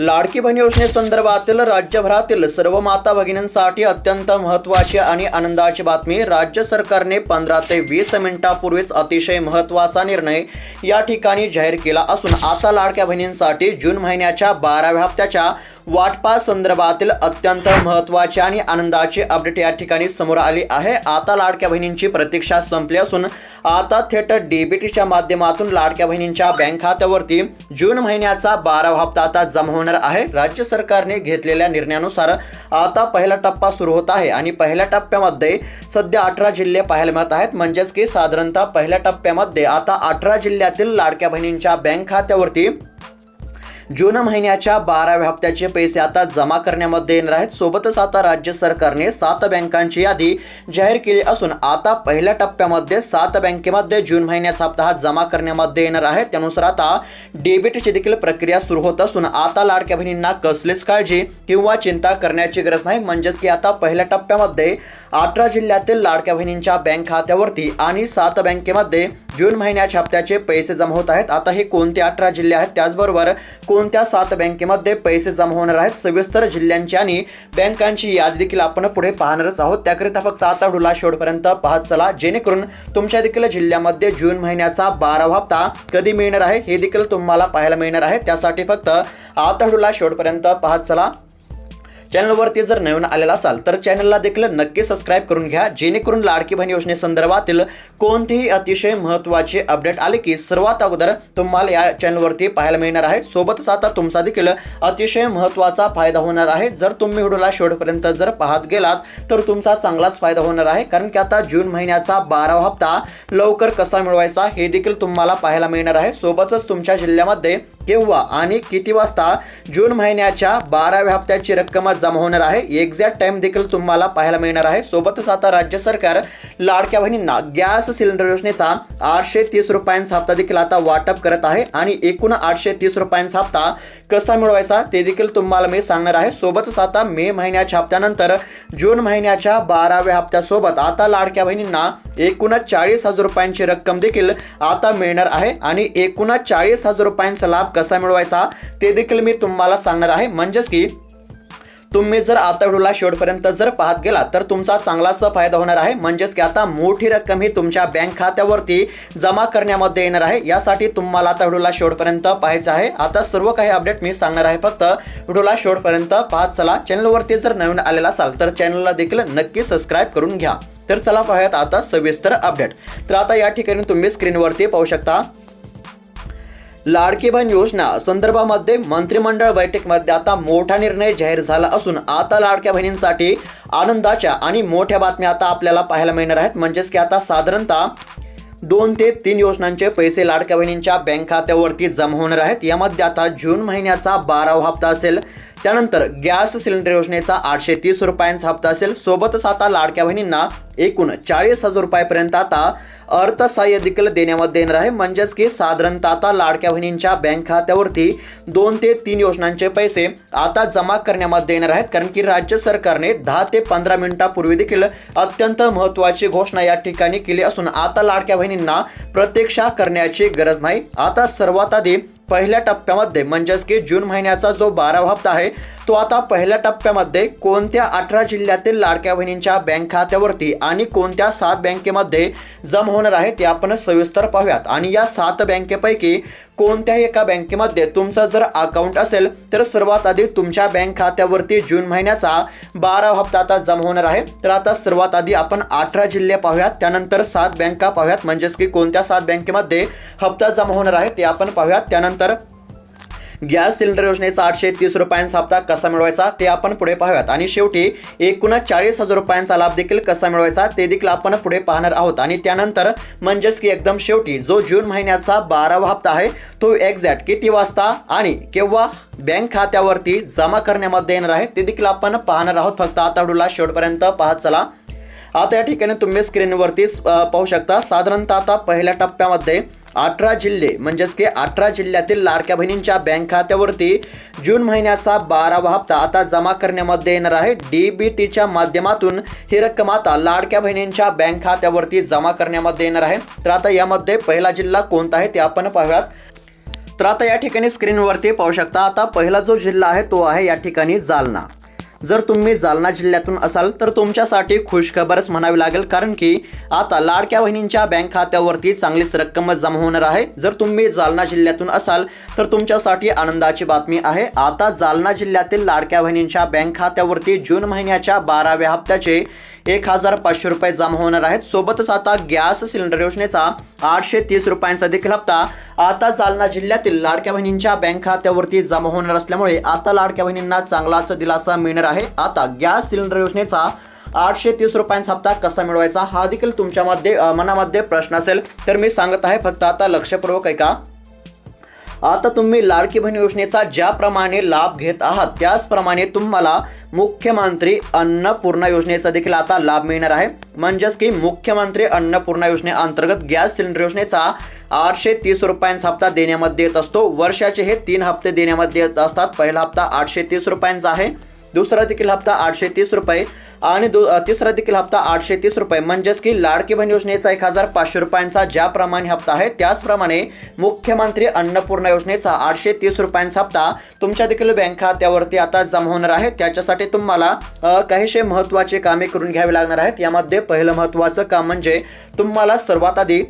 लाडकी बहीण योजनेसंदर्भातील राज्यभरातील सर्व माता भगिनींसाठी अत्यंत महत्त्वाची आणि आनंदाची बातमी. राज्य सरकारने पंधरा ते वीस मिनिटापूर्वीच अतिशय महत्त्वाचा निर्णय या ठिकाणी जाहीर केला असून आता लाडक्या बहिणींसाठी जून महिन्याच्या बाराव्या हप्त्याच्या वाटपा संदर्भातील अत्यंत महत्त्वाचे आणि आनंदाचे अपडेट या ठिकाणी समोर आली आहे. आता लाडक्या बहिणींची प्रतीक्षा संपली असून आता थेट डीबीटीच्या माध्यमातून लाडक्या बहिणींच्या बँक खात्यावरती जून महिन्याचा बारावा हप्ता आता जमा होणार आहे. राज्य सरकारने घेतलेल्या निर्णयानुसार आता पहिला टप्पा सुरू होत आहे आणि पहिल्या टप्प्यामध्ये सध्या अठरा जिल्हे पाहायला मिळत आहेत. म्हणजेच की साधारणतः पहिल्या टप्प्यामध्ये आता अठरा जिल्ह्यातील लाडक्या बहिणींच्या बँक खात्यावरती जून महिन्याच्या बाराव्या हप्त्याचे पैसे आता जमा करण्यामध्ये येणार आहेत. सोबतच आता राज्य सरकारने सात बँकांची यादी जाहीर केली असून आता पहिल्या टप्प्यामध्ये सात बँकेमध्ये जून महिन्याचा हप्ता हा जमा करण्यामध्ये येणार आहे. त्यानुसार आता डेबिटची देखील प्रक्रिया सुरू होत असून आता लाडक्या बहिणींना कसलीच काळजी किंवा चिंता करण्याची गरज नाही. म्हणजेच की आता पहिल्या टप्प्यामध्ये अठरा जिल्ह्यातील लाडक्या बहिणींच्या बँक खात्यावरती आणि सात बँकेमध्ये जून महिन्याच्या हप्त्याचे पैसे जमा होत आहेत. आता हे कोणते अठरा जिल्हे आहेत? त्याचबरोबर कोण कोणत्या सात बँकेमध्ये पैसे जमा होणार आहेत. सविस्तर जिल्ह्यांची आणि बँकांची यादी देखील आपण पुढे पाहणारच आहोत. त्याकरिता फक्त आता डुला शेवटपर्यंत पाहत चला. जेणेकरून तुमच्या देखील जिल्ह्यामध्ये जून महिन्याचा बारावा हप्ता कधी मिळणार आहे हे देखील तुम्हाला पाहायला मिळणार आहे. त्यासाठी फक्त आता डुला शेवटपर्यंत पाहत चला. चॅनलवरती जर नवीन आलेला असाल तर चॅनलला देखील नक्की सबस्क्राईब करून घ्या. जेणेकरून लाडकी बहीण योजनेसंदर्भातील कोणतीही अतिशय महत्त्वाचे अपडेट आले की सर्वात अगोदर तुम्हाला या चॅनलवरती पाहायला मिळणार आहे. सोबतच आता तुमचा देखील अतिशय महत्त्वाचा फायदा होणार आहे. जर तुम्ही व्हिडिओला शेवटपर्यंत जर पाहत गेलात तर तुमचा चांगलाच फायदा होणार आहे. कारण की आता जून महिन्याचा बारावा हप्ता लवकर कसा मिळवायचा हे देखील तुम्हाला पाहायला मिळणार आहे. सोबतच तुमच्या जिल्ह्यामध्ये केव्हा आणि किती वाजता जून महिन्याच्या बाराव्या हप्त्याची रक्कम जमा होणार आहे. एक्झॅक्ट टाइम देखील तुम्हाला पाहायला मिळणार आहे. सोबतच आता राज्य सरकार लाडक्या बहिणींना गॅस सिलेंडर योजनेचा आठशे तीस रुपयांचा हप्ता देखील आता वाटप करत आहे. आणि एकूण आठशे तीस रुपयांचा हप्ता कसा मिळवायचा ते देखील तुम्हाला मी सांगणार आहे. सोबतच आता मे महिन्याच्या हप्त्यानंतर जून महिन्याच्या बाराव्या हप्त्यासोबत आता लाडक्या बहिणींना एकूणच चाळीस हजार रुपयांची रक्कम देखील आता मिळणार आहे. आणि एकूणच चाळीस हजार रुपयांचा लाभ कसा मिळवायचा ते देखील मी तुम्हाला सांगणार आहे. म्हणजेच की तुम्ही जर आता व्हिडिओला शेवटपर्यंत जर पाहत गेला तर तुमचा चांगलाच फायदा होणार आहे. म्हणजेच की आता मोठी रक्कम ही तुमच्या बँक खात्यावरती जमा करण्यामध्ये येणार आहे. यासाठी तुम्हाला आता व्हिडिओला शेवटपर्यंत पाहायचं आहे. आता सर्व काही अपडेट मी सांगणार आहे. फक्त व्हिडिओला शेवटपर्यंत पाहत चला. चॅनलवरती जर नवीन आलेला असाल तर चॅनलला देखील नक्की सबस्क्राईब करून घ्या. तर चला पाहूयात आता सविस्तर अपडेट. तर आता या ठिकाणी तुम्ही स्क्रीनवरती पाहू शकता. लाडकी बहीण योजना संदर्भामध्ये मंत्रिमंडळ बैठकीमध्ये आता मोठा निर्णय जाहीर झाला असून आता लाडक्या बहिणींसाठी आनंदाच्या आणि मोठ्या बातम्या आता आपल्याला पाहायला मिळणार आहेत. म्हणजेच की आता साधारणतः दोन ते तीन योजनांचे पैसे लाडक्या बहिणींच्या बँक खात्यावरती जमा होणार आहेत. यामध्ये आता जून महिन्याचा बारावा हप्ता असेल. त्यानंतर गॅस सिलेंडर योजनेचा आठशे तीस रुपयांचा हप्ता असेल. सोबतच आता लाडक्या बहिणींना एकूण चाळीस हजार रुपयापर्यंत आता अर्थसहाय्य देखील देण्यामध्ये येणार आहे. म्हणजेच की साधारणतः आता लाडक्या बहिणींच्या बँक खात्यावरती दोन ते तीन योजनांचे पैसे आता जमा करण्यामध्ये येणार आहेत. कारण की राज्य सरकारने दहा ते पंधरा मिनिटापूर्वी देखील अत्यंत महत्त्वाची घोषणा या ठिकाणी केली असून आता लाडक्या बहिणींना प्रतीक्षा करण्याची गरज नाही. आता सर्वात आधी पहिल्या टप्प्यामध्ये म्हणजेच की जून महिन्याचा जो बारावा हप्ता आहे तो आता पहिल्या टप्प्यामध्ये कोणत्या अठरा जिल्ह्यातील लाडक्या बहिणींच्या बँक खात्यावरती आणि कोणत्या सात बँकेमध्ये जमा होणार आहे ते आपण सविस्तर पाहूयात. आणि या सात बँकेपैकी कोणत्याही एका बँकेमध्ये तुमचं जर अकाउंट असेल तर सर्वात आधी तुमच्या बँक खात्यावरती जून महिन्याचा बारा हप्ता आता जमा होणार आहे. तर आता सर्वात आधी आपण अठरा जिल्हे पाहूयात त्यानंतर सात बँका पाहूयात म्हणजेच की कोणत्या सात बँकेमध्ये हप्ता जमा होणार आहे ते आपण पाहूयात. त्यानंतर गॅस सिलेंडर योजनेचा आठशे तीस रुपयांचा हप्ता कसा मिळवायचा ते आपण पुढे पाहूयात. आणि शेवटी एकूणच चाळीस हजार रुपयांचा लाभ देखील कसा मिळवायचा ते देखील आपण पुढे पाहणार आहोत. आणि त्यानंतर म्हणजेच की एकदम शेवटी जो जून महिन्याचा बारावा हप्ता आहे तो एक्झॅक्ट किती वाजता आणि केव्हा बँक खात्यावरती जमा करण्यामध्ये येणार आहे ते देखील आपण पाहणार आहोत. फक्त आता व्हिडिओला शेवटपर्यंत पाहत चला. आता या ठिकाणी तुम्ही स्क्रीनवरती पाहू शकता. साधारणतः आता पहिल्या टप्प्यामध्ये अठरा जिल्हे म्हणजेच की अठरा जिल्ह्यातील लाडक्या बहिणींच्या बँक खात्यावरती जून महिन्याचा बारावा हप्ता आता जमा करण्यामध्ये येणार आहे. डी बी टीच्या माध्यमातून ही रक्कम आता लाडक्या बहिणींच्या बँक खात्यावरती जमा करण्यामध्ये येणार आहे. तर आता यामध्ये पहिला जिल्हा कोणता आहे ते आपण पाहूयात. तर आता या ठिकाणी स्क्रीनवरती पाहू शकता आता पहिला जो जिल्हा आहे तो आहे या ठिकाणी जालना. जर तुम्ही जालना जिल्ह्यातून असाल तर तुमच्यासाठी खुशखबरच म्हणावी लागेल कारण की आता लाडक्या बहिणींच्या बँक खात्यावरती चांगलीच रक्कम जमा होणार आहे. जर तुम्ही जालना जिल्ह्यातून असाल तर तुमच्यासाठी आनंदाची बातमी आहे. आता जालना जिल्ह्यातील लाडक्या बहिणींच्या बँक खात्यावरती जून महिन्याच्या बाराव्या हप्त्याचे एक हजार पाचशे रुपये जमा होणार आहेत. सोबतच आता गॅस सिलेंडर योजनेचा आठशे तीस रुपयांचा देखील हप्ता आता जालना जिल्ह्यातील लाडक्या बहिणींच्या बँक खात्यावरती जमा होणार असल्यामुळे आता लाडक्या बहिणींना चांगलाच दिलासा मिळणार आहे. आता गॅस सिलेंडर योजनेचा आठशे तीस रुपयांचा हप्ता कसा मिळवायचा हा देखील तुमच्यामध्ये मनामध्ये प्रश्न असेल. तर मी सांगत आहे फक्त आता लक्षपूर्वक ऐका. आता तुम्ही लाडकी बहीण योजनेचा ज्याप्रमाणे लाभ घेत आहात त्याचप्रमाणे तुम्हाला मुख्यमंत्री अन्नपूर्णा योजनेचा देखील आता लाभ मिळणार आहे. म्हणजेच की मुख्यमंत्री अन्नपूर्णा योजनेअंतर्गत गॅस सिलेंडर योजनेचा आठशे तीस रुपयांचा हप्ता देण्यामध्ये येत असतो. वर्षाचे हे तीन हप्ते देण्यामध्ये येत असतात. पहिला हप्ता आठशे तीस रुपयांचा आहे. दुसरा देखील हप्ता आठशे तीस रुपये आणि दु तिसरा देखील हप्ता आठशे तीस रुपये. म्हणजेच की लाडकी बहीण योजनेचा एक हजार पाचशे रुपयांचा ज्याप्रमाणे हप्ता आहे त्याचप्रमाणे मुख्यमंत्री अन्नपूर्णा योजनेचा आठशे तीस रुपयांचा हप्ता तुमच्या देखील बँक खात्यावरती आता जमा होणार आहे. त्याच्यासाठी तुम्हाला काहीसे काहीशे महत्त्वाचे कामे करून घ्यावी लागणार आहेत. यामध्ये पहिलं महत्त्वाचं काम म्हणजे तुम्हाला सर्वात आधी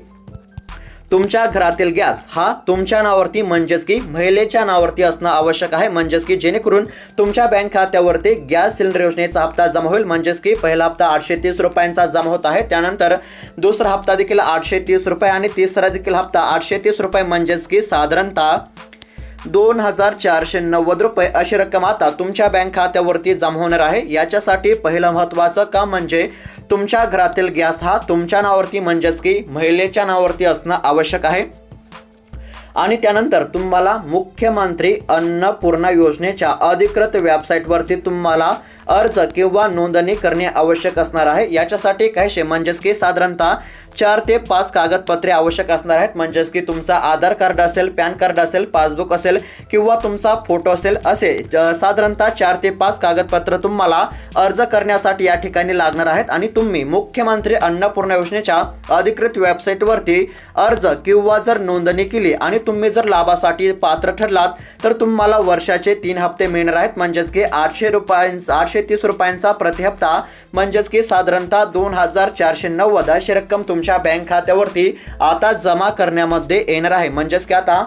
तुमच्या घरातील गॅस हा तुमच्या नावावरती म्हणजेच की महिलेच्या नावावरती असणं आवश्यक आहे. म्हणजेच की जेणेकरून तुमच्या बँक खात्यावरती गॅस सिलेंडर योजनेचा हप्ता जमा होईल. म्हणजेच की पहिला हप्ता आठशे तीस रुपयांचा जमा होत आहे. त्यानंतर दुसरा हप्ता देखील आठशे तीस रुपये आणि तिसरा देखील हप्ता आठशे तीस रुपये. म्हणजेच की साधारणतः दोन हजार चारशे नव्वद रुपये अशी रक्कम आता तुमच्या बँक खात्यावरती जमा होणार आहे. याच्यासाठी पहिलं महत्त्वाचं काम म्हणजे तुमच्या घरातील गॅस हा तुमच्या नावावरती म्हणजेच की महिलेच्या नावावरती असणं आवश्यक आहे. आणि त्यानंतर तुम्हाला मुख्यमंत्री अन्नपूर्णा योजनेच्या अधिकृत वेबसाईटवरती तुम्हाला अर्ज किंवा नोंदणी करणे आवश्यक असणार आहे. याच्यासाठी काहीशे म्हणजेच की साधारणतः चार ते पाच कागदपत्रे आवश्यक असणार आहेत. म्हणजेच की तुमचा आधार कार्ड असेल पॅन कार्ड असेल पासबुक असेल किंवा तुमचा फोटो असेल असे ज- साधारणतः चार ते पाच कागदपत्र तुम्हाला अर्ज करण्यासाठी या ठिकाणी लागणार आहेत. आणि तुम्ही मुख्यमंत्री अन्नपूर्णा योजनेच्या अधिकृत वेबसाईटवरती अर्ज किंवा जर नोंदणी केली आणि तुम्ही जर लाभासाठी पात्र ठरलात तर तुम्हाला वर्षाचे तीन हप्ते मिळणार आहेत. म्हणजेच की आठशे रुपयांचा आठशे तीस रुपयांचा प्रति हप्ता म्हणजेच की साधारणतः दोन हजार चारशे नव्वद अशी रक्कम तुमच्या बँक खात्यावरती आता जमा करण्यामध्ये येणार आहे. म्हणजेच की आता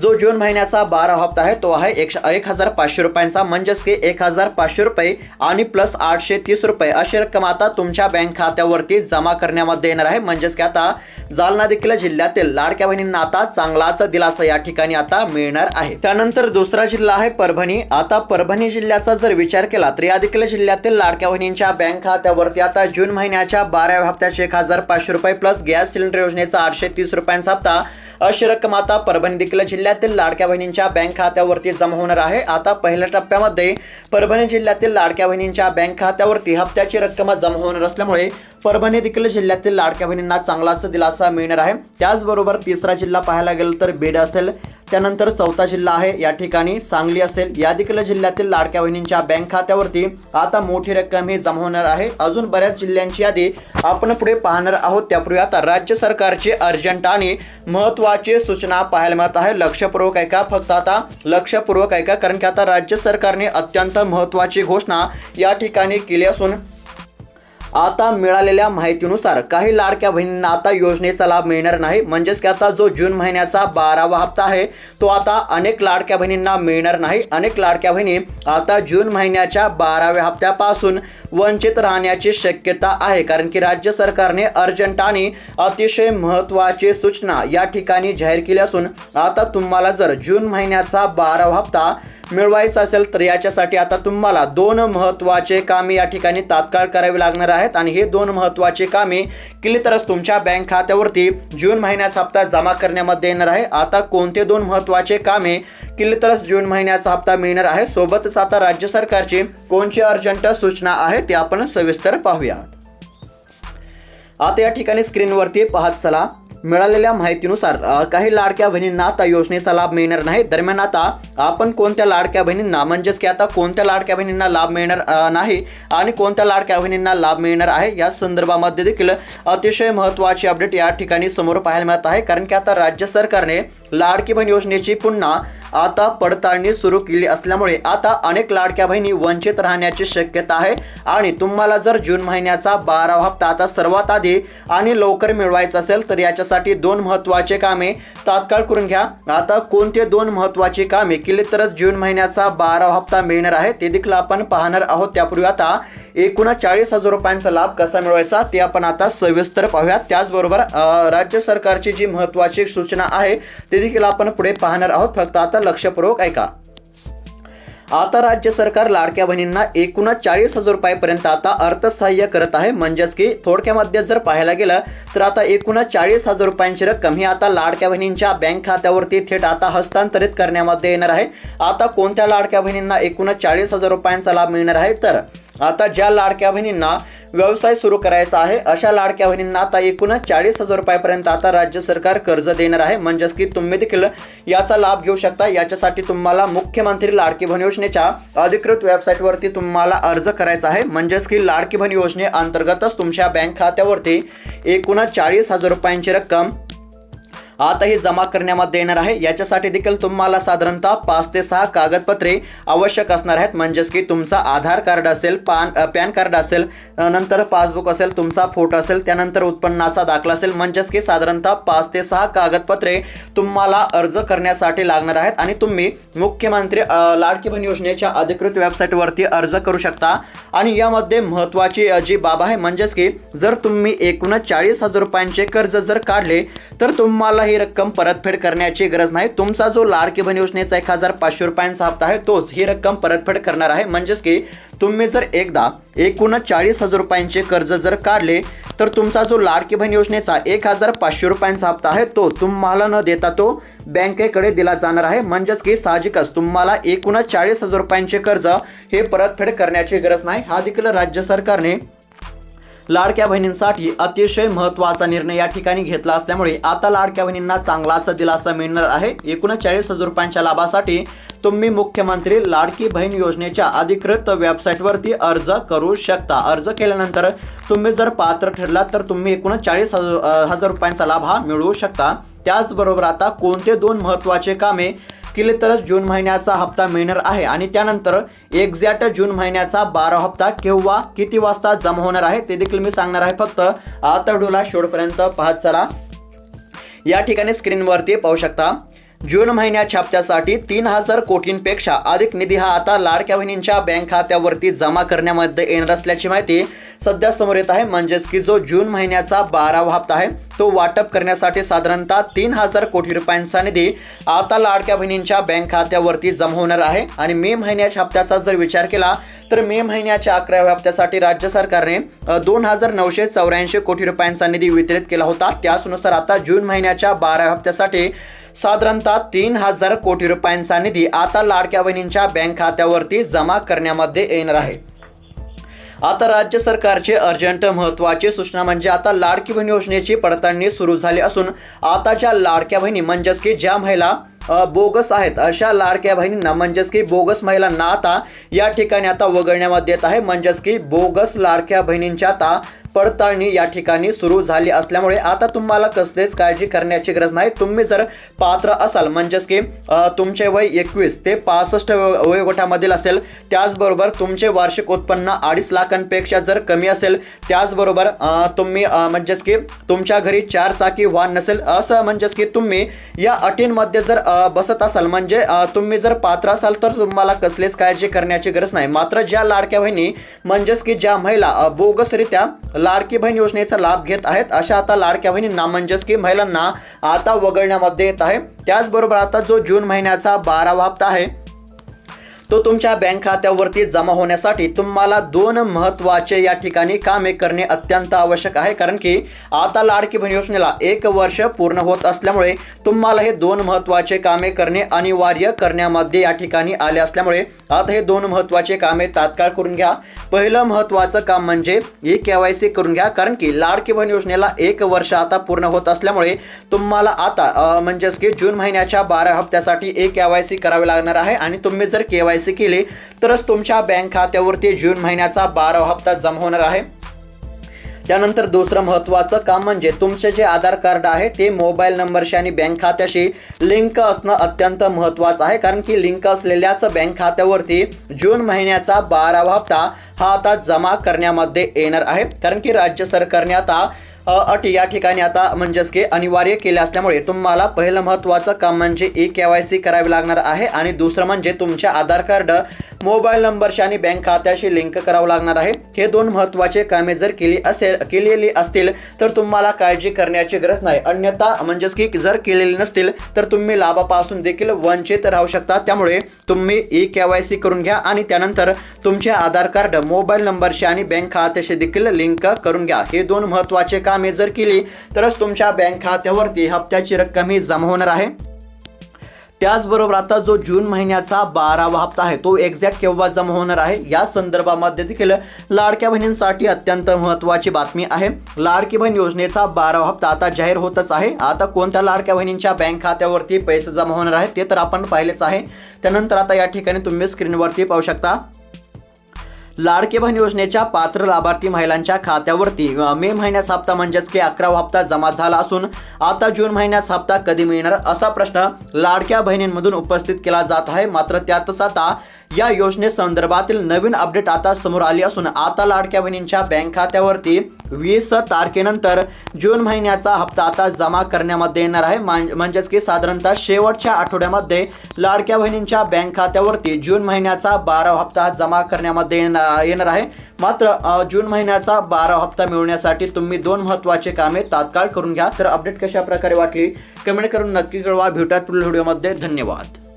जो जून महिन्याचा बारा हप्ता आहे तो आहे एक एक हजार पाचशे रुपयांचा. म्हणजेच की एक हजार पाचशे रुपये आणि प्लस आठशे तीस रुपये अशी रक्कम आता तुमच्या बँक खात्यावरती जमा करण्यामध्ये येणार आहे. म्हणजेच की आता जालना देखील जिल्ह्यातील लाडक्या बहिणींना आता चांगलाच दिलासा या ठिकाणी आता मिळणार आहे. त्यानंतर दुसरा जिल्हा आहे परभणी. आता परभणी जिल्ह्याचा जर विचार केला तर या देखील जिल्ह्यातील लाडक्या बहिणींच्या बँक खात्यावरती आता जून महिन्याच्या बाराव्या हप्त्याचे एक हजार पाचशे रुपये प्लस गॅस सिलेंडर योजनेचा आठशे तीस रुपयांचा हप्ता अशी रक्कम आता परभणी देखील जिल्ह्यातील लाडक्या बहिणींच्या बँक खात्यावरती जमा होणार आहे. आता पहिल्या टप्प्यामध्ये परभणी जिल्ह्यातील लाडक्या बहिणींच्या बँक खात्यावरती हप्त्याची रक्कम जमा होणार असल्यामुळे परभणी देखील जिल्ह्यातील लाडक्या बहिणींना चांगलाच दिलासा मिळणार आहे. त्याचबरोबर तिसरा जिल्हा पाहायला गेलं तर बीड असेल. त्यानंतर चौथा जिल्हा आहे. या ठिकाणी सांगली असेल. या देखील जिल्ह्यातील लाडक्या बहिणींच्या बँक खात्यावरती आता मोठी रक्कम ही जमा होणार आहे. अजून बऱ्याच जिल्ह्यांची यादी आपण पुढे पाहणार आहोत. त्यापूर्वी आता राज्य सरकारची अर्जंट आणि महत्त्वाची सूचना पाहायला मिळत आहे. लक्षपूर्वक ऐका. फक्त आता लक्षपूर्वक ऐका. कारण की आता राज्य सरकारने अत्यंत महत्त्वाची घोषणा या ठिकाणी केली असून आता मिळालेल्या माहितीनुसार काही लाडक्या बहिणींना आता योजनेचा लाभ मिळणार नाही. म्हणजेच की आता जो जून महिन्याचा बारावा हप्ता आहे तो आता अनेक लाडक्या बहिणींना मिळणार नाही. अनेक लाडक्या बहिणी आता जून महिन्याच्या बाराव्या हप्त्यापासून वंचित राहण्याची शक्यता आहे. कारण की राज्य सरकारने अर्जंट आणि अतिशय महत्त्वाची सूचना या ठिकाणी जाहीर केली असून आता तुम्हाला जर जून महिन्याचा बारावा हप्ता मिळवायचं असेल तर याच्यासाठी आता तुम्हाला दोन महत्त्वाचे कामे या ठिकाणी तात्काळ करावे लागणार आहेत. आणि हे दोन महत्त्वाचे कामे केली तरच तुमच्या बँक खात्यावरती जून महिन्याचा हप्ता जमा करण्यामध्ये येणार आहे. आता कोणते दोन महत्त्वाचे कामे केली तरच जून महिन्याचा हप्ता मिळणार आहे? सोबतच आता राज्य सरकारची कोणची अर्जंट सूचना आहे ते आपण सविस्तर पाहूयात. आता या ठिकाणी स्क्रीनवरती पाहत चला. मिळालेल्या माहितीनुसार काही लाडक्या बहिणींना आता योजनेचा लाभ मिळणार नाही. दरम्यान आता आपण कोणत्या लाडक्या बहिणींना म्हणजेच की आता कोणत्या लाडक्या बहिणींना लाभ मिळणार नाही आणि कोणत्या लाडक्या बहिणींना लाभ मिळणार आहे या संदर्भामध्ये देखील अतिशय महत्त्वाची अपडेट या ठिकाणी समोर पाहायला मिळत आहे. कारण की आता राज्य सरकारने लाडकी बहीण योजनेची पुन्हा आता पडताळणी सुरू केली असल्यामुळे आता अनेक लाडक्या बहिणी वंचित राहण्याची शक्यता आहे. आणि तुम्हाला जर जून महिन्याचा बारावा हप्ता आता सर्वात आधी आणि लवकर मिळवायचा असेल तर याच्यासाठी दोन महत्त्वाचे कामे तात्काळ करून घ्या. आता कोणते दोन महत्त्वाची कामे? केली तरच जून महिन्याचा बारावा हप्ता मिळणार आहे. ते देखील आपण पाहणार आहोत. त्यापूर्वी आता एकूण चाळीस हजार रुपयांचा लाभ कसा मिळवायचा ते आपण आता सविस्तर पाहूयात. त्याचबरोबर राज्य सरकारची जी महत्त्वाची सूचना आहे ते देखील आपण पुढे पाहणार आहोत. फक्त आता लक्षपूर्वक ऐका. आता राज्य सरकार लाडक्या बहिणींना एकूणच चाळीस हजार रुपयापर्यंत आता अर्थसहाय्य करत आहे. म्हणजेच की थोडक्यामध्ये जर पाहायला गेलं तर आता एकूणच चाळीस हजार रुपयांची रक्कम ही आता लाडक्या बहिणींच्या बँक खात्यावरती थेट आता हस्तांतरित करण्यामध्ये येणार आहे. आता कोणत्या लाडक्या बहिणींना एकूणच चाळीस हजार रुपयांचा लाभ मिळणार आहे? तर आता ज्या लाडक्या बहिणींना व्यवसाय सुरू करायचा आहे अशा लाडक्या बहिणींना आता एकूणच चाळीस हजार रुपयापर्यंत आता राज्य सरकार कर्ज देणार आहे. म्हणजेच की तुम्ही देखील याचा लाभ घेऊ शकता. याच्यासाठी तुम्हाला मुख्यमंत्री लाडकी बहीण योजनेच्या अधिकृत वेबसाईटवरती तुम्हाला अर्ज करायचा आहे. म्हणजेच की लाडकी बहीण योजनेअंतर्गतच तुमच्या बँक खात्यावरती एकूणच चाळीस हजार रुपयांची रक्कम आताही जमा करण्यामध्ये येणार आहे. याच्यासाठी देखील तुम्हाला साधारणतः पाच ते सहा कागदपत्रे आवश्यक असणार आहेत. म्हणजेच की तुमचा आधार कार्ड असेल पान पॅन कार्ड असेल नंतर पासबुक असेल तुमचा फोटो असेल त्यानंतर उत्पन्नाचा दाखला असेल. म्हणजेच की साधारणतः पाच ते सहा कागदपत्रे तुम्हाला अर्ज करण्यासाठी लागणार आहेत आणि तुम्ही मुख्यमंत्री लाडकी बहीण योजनेच्या अधिकृत वेबसाईटवरती अर्ज करू शकता. आणि यामध्ये महत्त्वाची जी बाब आहे म्हणजेच की जर तुम्ही एकूणच चाळीस हजार रुपयांचे कर्ज जर काढले तर तुम्हाला ही रक्कम परतफेड करण्याची गरज नाही. तुमचा जो लाडकी बहीण योजनेचा एक हजार पाचशे रुपयांचा हप्ता आहे तोच ही रक्कम परतफेड करणार आहे. म्हणजेच की तुम्ही जर एकदा एकूणच चाळीस हजार रुपयांचे कर्ज जर काढले तर तुमचा जो लाडकी बहीण योजनेचा एक हजार पाचशे रुपयांचा हप्ता आहे तो तुम्हाला न देता तो बँकेकडे दिला जाणार आहे. म्हणजेच की साहजिकच तुम्हाला एकूणच चाळीस हजार रुपयांचे कर्ज हे परतफेड करण्याची गरज नाही. हा देखील राज्य सरकारने लाडक्या बहिणींसाठी अतिशय महत्त्वाचा निर्णय या ठिकाणी घेतला असल्यामुळे आता लाडक्या बहिणींना चांगलाच दिलासा मिळणार आहे. एकूण चाळीस हजार रुपयांच्या लाभासाठी तुम्ही मुख्यमंत्री लाडकी बहीण योजनेच्या अधिकृत वेबसाईटवरती अर्ज करू शकता. अर्ज केल्यानंतर तुम्ही जर पात्र ठरलात तर तुम्ही एकूण चाळीस हजार रुपयांचा लाभ हा मिळवू शकता. त्याचबरोबर आता कोणते दोन महत्त्वाचे कामे केले तरच जून महिन्याचा हप्ता मिळणार आहे. आणि त्यानंतर एक्झॅक्ट जून महिन्याचा बारा हप्ता केव्हा किती वाजता जमा होणार आहे ते देखील मी सांगणार आहे. फक्त आता व्हिडिओला शेवटपर्यंत पाहत चला. या ठिकाणी स्क्रीनवरती पाहू शकता. जून महिन्याच्या हप्त्यासाठी तीन हजार कोटींपेक्षा अधिक निधी हा आता लाडक्या बहिणींच्या बँक खात्यावरती जमा करण्यामध्ये येणार असल्याची माहिती सध्या समोर येत आहे. म्हणजेच की जो जून महिन्याचा बारावा हप्ता आहे तो वाटप करण्यासाठी साधारणतः तीन हजार कोटी रुपयांचा निधी आता लाडक्या बहिणींच्या बँक खात्यावरती जमा होणार आहे. आणि मे महिन्याच्या हप्त्याचा जर विचार केला तर मे महिन्याच्या अकराव्या हप्त्यासाठी राज्य सरकारने दोन हजार नऊशे चौऱ्याऐंशी कोटी रुपयांचा निधी वितरित केला होता. त्याचनुसार आता जून महिन्याच्या बाराव्या हप्त्यासाठी साधारणतः तीन हजार कोटी रुपयांचा निधी आता लाडक्या बहिणींच्या बँक खात्यावरती जमा करण्यामध्ये येणार आहे. आता राज्य सरकारचे अर्जंट महत्त्वाची सूचना म्हणजे आता लाडकी बहीण योजनेची पडताळणी सुरू झाली असून आताच्या लाडक्या बहिणी म्हणजेच की ज्या महिला बोगस आहेत अशा लाडक्या बहिणींना म्हणजेच की बोगस महिलांना आता या ठिकाणी आता वगळण्यामध्ये येत आहे. म्हणजेच की बोगस लाडक्या बहिणींच्या आता पडताळणी या ठिकाणी सुरू झाली असल्यामुळे आता तुम्हाला कसलेच काळजी करण्याची गरज नाही. तुम्ही जर पात्र असाल म्हणजेच की तुमचे वय एकवीस ते पासष्ट वयोगटामधील असेल त्याचबरोबर तुमचे वार्षिक उत्पन्न अडीच लाखांपेक्षा जर कमी असेल त्याचबरोबर तुम्ही म्हणजेच की तुमच्या घरी चार चाकी वाहन नसेल असं म्हणजेच की तुम्ही या अटींमध्ये जर बसत असाल म्हणजे तुम्ही जर पात्र असाल तर तुम्हाला कसलेच काळजी करण्याची गरज नाही. मात्र ज्या लाडक्या बहिणी म्हणजेच की ज्या महिला बोगसरित्या लाडकी बहीण योजनेचा लाभ घेत आहेत. अशा आता लाडक्या बहिणींना म्हणजेच की महिलांना आता वगळण्यामध्ये येत आहे. त्याचबरोबर आता जो जून महिन्याचा बारावा हप्ता आहे तो तुमच्या बँक खात्यावरती जमा होण्यासाठी तुम्हाला दोन महत्त्वाचे या ठिकाणी कामे करणे अत्यंत आवश्यक आहे. कारण की आता लाडकी बहीण योजनेला एक वर्ष पूर्ण होत असल्यामुळे तुम्हाला हे दोन महत्त्वाचे कामे करणे अनिवार्य करण्यामध्ये या ठिकाणी आले असल्यामुळे आता हे दोन महत्त्वाचे कामे तात्काळ करून घ्या. पहिलं महत्त्वाचं काम म्हणजे ई के वाय सी करून घ्या. कारण की लाडकी बहीण योजनेला एक वर्ष आता पूर्ण होत असल्यामुळे तुम्हाला आता म्हणजेच की जून महिन्याच्या बारा हप्त्यासाठी ए के वाय सी करावी लागणार आहे. आणि तुम्ही जर के वाय पैसे केले तरच तुमच्या बँक खात्यावरती जून महिन्याचा बारा हप्ता जमा होणार आहे. त्यानंतर दुसरं महत्त्वाचं काम म्हणजे तुमचे जे आधार कार्ड आहे ते मोबाईल नंबरशी आणि बँक खात्याशी लिंक असणं अत्यंत महत्त्वाचं आहे. कारण की लिंक असलेल्याच बँक खात्यावरती जून महिन्याचा बारावा हप्ता हा आता जमा करण्यामध्ये येणार आहे. कारण की राज्य सरकारने आता अटी या ठिकाणी आता म्हणजेच की अनिवार्य केले असल्यामुळे तुम्हाला पहिलं महत्त्वाचं काम म्हणजे ई के वाय सी करावी लागणार आहे आणि दुसरं म्हणजे तुमचे आधार कार्ड मोबाईल नंबरशी आणि बँक खात्याशी लिंक करावं लागणार आहे. हे दोन महत्त्वाचे कामे जर केली असेल केलेली असतील तर तुम्हाला काळजी करण्याची गरज नाही. अन्यथा म्हणजेच की जर केलेली नसतील तर तुम्ही लाभापासून देखील वंचित राहू शकता. त्यामुळे तुम्ही ई के वाय सी करून घ्या आणि त्यानंतर तुमचे आधार कार्ड मोबाईल नंबरशी आणि बँक खात्याशी देखील लिंक करून घ्या. हे दोन महत्त्वाचे काम जर केली तरच तुमच्या बँक खात्यावरती हप्त्याची रक्कम ही जमा होणार आहे. त्याचबरोबर आता जो जून महिन्याचा बारावा हप्ता आहे तो एक्झॅक्ट केव्हा जमा होणार आहे या संदर्भामध्ये देखील लाडक्या बहिणींसाठी अत्यंत महत्त्वाची बातमी आहे. लाडकी बहीण योजनेचा बारावा हप्ता आता जाहीर होतच आहे. आता कोणत्या लाडक्या बहिणींच्या बँक खात्यावरती पैसे जमा होणार आहे ते तर आपण पाहिलेच आहे. त्यानंतर आता या ठिकाणी तुम्ही स्क्रीनवरती पाहू शकता. लाडके बहीण योजनेच्या पात्र लाभार्थी महिलांच्या खात्यावरती मे महिन्याचा हप्ता म्हणजेच की अकरावा हप्ता जमा झाला असून आता जून महिन्याचा हप्ता कधी मिळणार असा प्रश्न लाडक्या बहिणींमधून उपस्थित केला जात आहे. मात्र त्यातच आता या योजनेसंदर्भातील नवीन अपडेट आता समोर आली असून आता लाडक्या बहिणींच्या बँक खात्यावरती वीस तारखेनंतर जून महिन्याचा हप्ता आता जमा करण्यामध्ये येणार आहे. मान- म्हणजेच की साधारणतः शेवटच्या आठवड्यामध्ये लाडक्या बहिणींच्या बँक खात्यावरती जून महिन्याचा बारा हप्ता जमा करण्यामध्ये येणार येणार आहे. मात्र जून महिन्याचा बारा हप्ता मिळवण्यासाठी तुम्ही दोन महत्त्वाचे कामे तात्काळ करून घ्या. तर अपडेट कशा प्रकारे वाटली? कमेंट करून नक्की कळवा. भेटूयात पुढील व्हिडिओमध्ये. धन्यवाद.